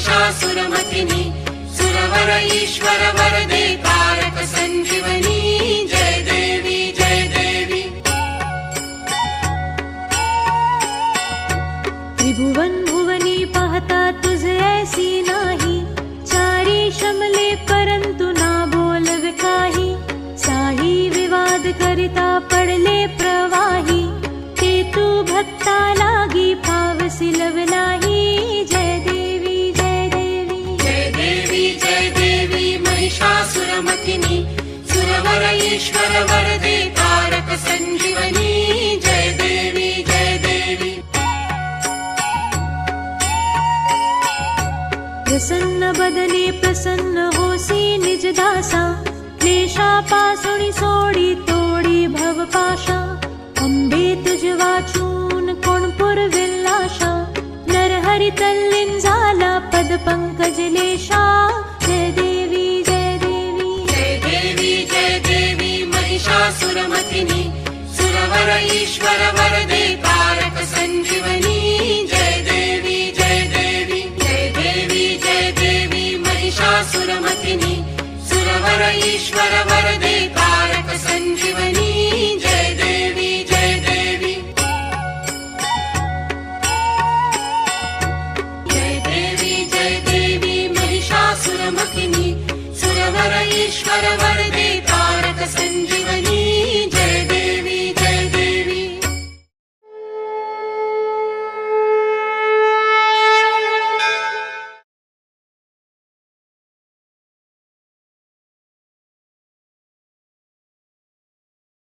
महिषासुरमतिनि सुरवर ईश्वर वरदे तारक सञ्जीवनी जय देवी जय देवी। त्रिभुवन भुवनी पाहता तुझ ऐसी नाही। चारी शमले परंतु ना बोल साही विवाद करिता कर्ता प्रवाही। ते तू भक्ता लागी पावसिलव नाही महिषासुरमथिनि सुरवर ईश्वर वरदे तारक सञ्जीवनी जय देवी जय देवी। प्रसन्न बदने प्रसन्न होसी निज दासा। क्लेशा पासुणी सोडी तोडी भव पाशा। अंबे तुझ वाचून कोण पुरविल्लाशा नर हरि तल्लीन झाला पद पंकज देवी महिषासुरमथिनि सुरवर ईश्वर वरदे तारक सञ्जीवनी जय देवी जय देवी जय देवी जय देवी महिषासुरमथिनि सुरवर ईश्वर वरदे तारक सञ्जीवनी जय देवी जय देवी। जय देवी जय देवी महिषासुरमथिनि सुरवर ईश्वर